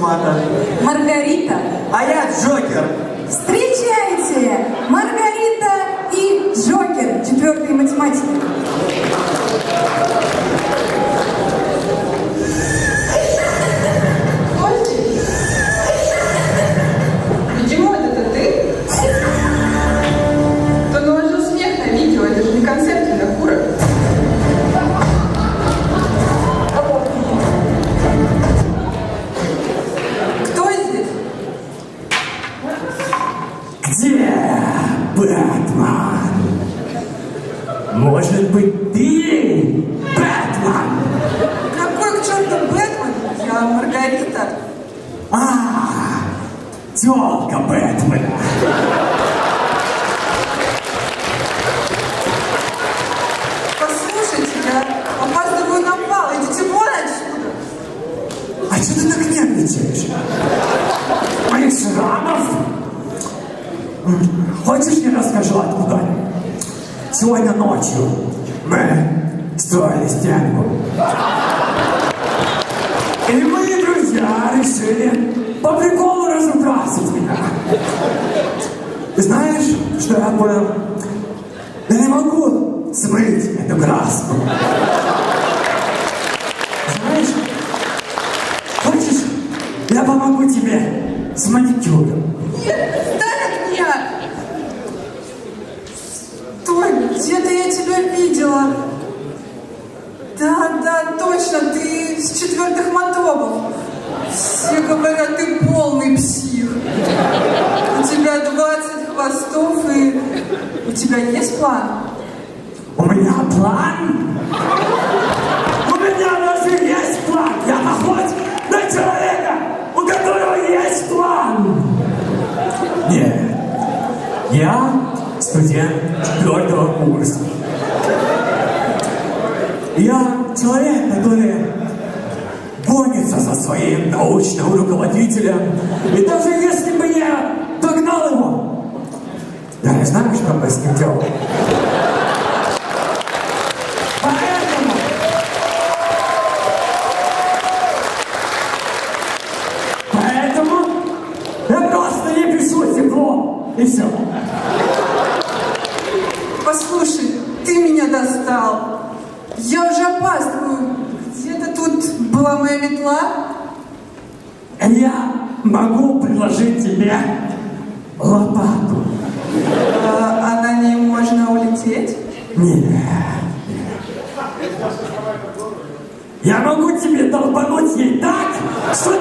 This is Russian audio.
Физмата. Маргарита. А я Джокер. Встречайте! Маргарита и Джокер, четвертые математики. Где Бэтмен? Может быть, ты Бэтмен? Какой к черту Бэтмен? Я Маргарита. А, тёлка Бэтмена. Послушайте, я опаздываю на бал. Идите вон отсюда. А что ты так нервничаешь? Моих шрамов? Хочешь, я расскажу, откуда? Сегодня ночью мы строили стенку. И мои друзья решили по приколу разукрасить меня. Ты знаешь, что я понял? Я не могу смыть эту краску. Знаешь, Хочешь, я помогу тебе с маникюром? Нет, отстань от меня! Стой, где-то я тебя видела. Да, да, точно, ты с четвертых мотобов. Все говорят, ты полный псих. У тебя 20 хвостов и... У тебя есть план? У меня план? У меня даже есть план! Я похож на человека, у которого есть план! Нет, я студент четвертого курса. Я человек, который гонится за своим научным руководителем. И даже если бы я догнал его, я не знаю, что бы с ним делал. Поэтому... Поэтому я просто не пишу тепло. И все. Послушай, ты меня достал. Я уже опаздываю. Где-то тут была моя метла. Я могу предложить тебе лопату. А, а на ней можно улететь? Нет. Я могу тебе долбануть ей так, что